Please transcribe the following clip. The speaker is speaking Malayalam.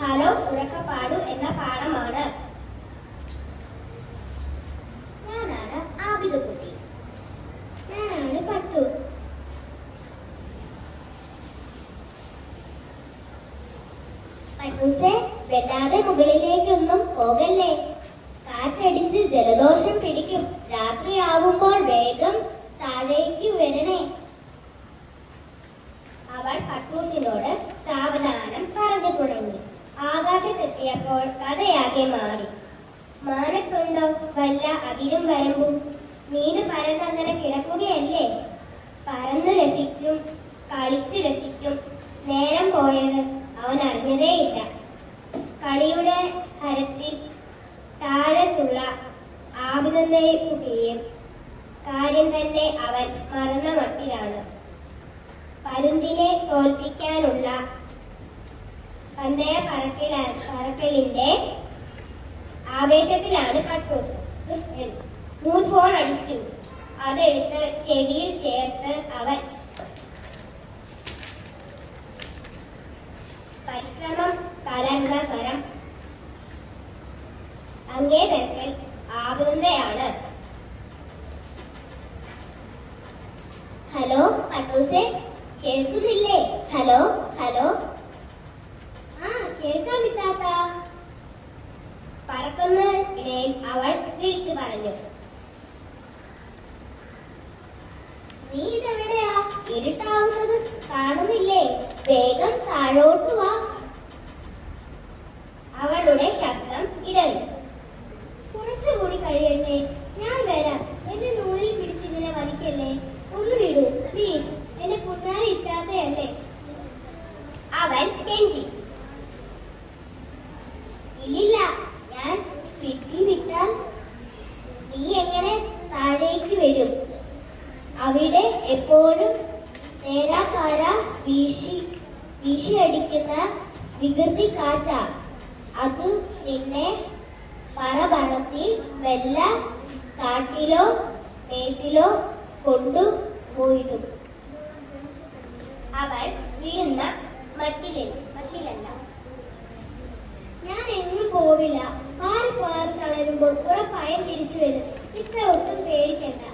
ഹലോ എന്ന ഞാനാണ് ഞാനാണ് പട്ടു. വല്ലാതെ മുകളിലേക്കൊന്നും പോകല്ലേ? കാറ്റടിച്ച് ജലദോഷം പിടിക്കും. രാത്രിയാവുമ്പോൾ വേഗം താഴേക്ക് വരണേ. പട്ടൂസിനോട് സാവധാനം പറഞ്ഞു തുടങ്ങി. ആകാശത്തെത്തിയപ്പോൾ കഥയാകെ മാറി. മാനത്തുണ്ടോ വല്ല അതിരും വരമ്പും. നീണ്ടു പരന്നങ്ങനെ കിടക്കുകയല്ലേ? പറന്നു രസിച്ചും കളിച്ചു രസിച്ചും നേരം പോയത് അവൻ അറിഞ്ഞതേയില്ല. കളിയുടെ ഹരത്തിൽ താഴത്തുള്ള ആബിദന്തയെ കുട്ടിയും കാര്യം തന്നെ അവൻ മറന്ന മട്ടിലാണ്. പരുന്തിനെ തോൽപ്പിക്കാനുള്ള പന്തയ പറക്കല പറക്കലിന്റെ ആവേശത്തിലാണ് കട്ടൂസ് ന്യൂസ് ഫോൺ അടിച്ചു. അതെടുത്ത് ചെവിയിൽ ചേർത്ത് അവൻ പരിശ്രമം കലർന്ന സ്വരം. അങ്ങേ തരത്തിൽ ഹലോ പട്ടൂസെ കേൾക്കുന്നില്ലേ? Hello hello. ആ കേൾക്കാം മിത്താത്ത പറക്കുന്ന ഇടയിൽ അവൾ വിളിച്ചു പറഞ്ഞു. നീ ഇതെവിടെയാ? ഇരുട്ടാവുന്നത് കാണുന്നില്ലേ? വേഗം താഴോട്ട് വാ. അവളുടെ ശബ്ദം ഇടറി. കുറച്ചുകൂടി കഴിയട്ടെ ഞാൻ വരാം. എന്റെ നൂലിൽ പിടിച്ചിങ്ങനെ വലിക്കല്ലേ? വരും. അവിടെ എപ്പോഴും നേരാക്കാര വീശി വീശിയടിക്കുന്ന വികൃതി കാറ്റ അത് നിന്നെ പറ പറത്തി വല്ല കാട്ടിലോ മേട്ടിലോ കൊണ്ടു പോയിടും. അവൾ വീഴുന്ന മട്ടിലിൽ മട്ടിലല്ല. ഞാൻ എങ്ങും പോവില്ല. പാറി പാറി തളരുമ്പോൾ ഉറപ്പായും തിരിച്ചു വരും. ഇത്ര ഒട്ടും പേടിക്കണ്ട.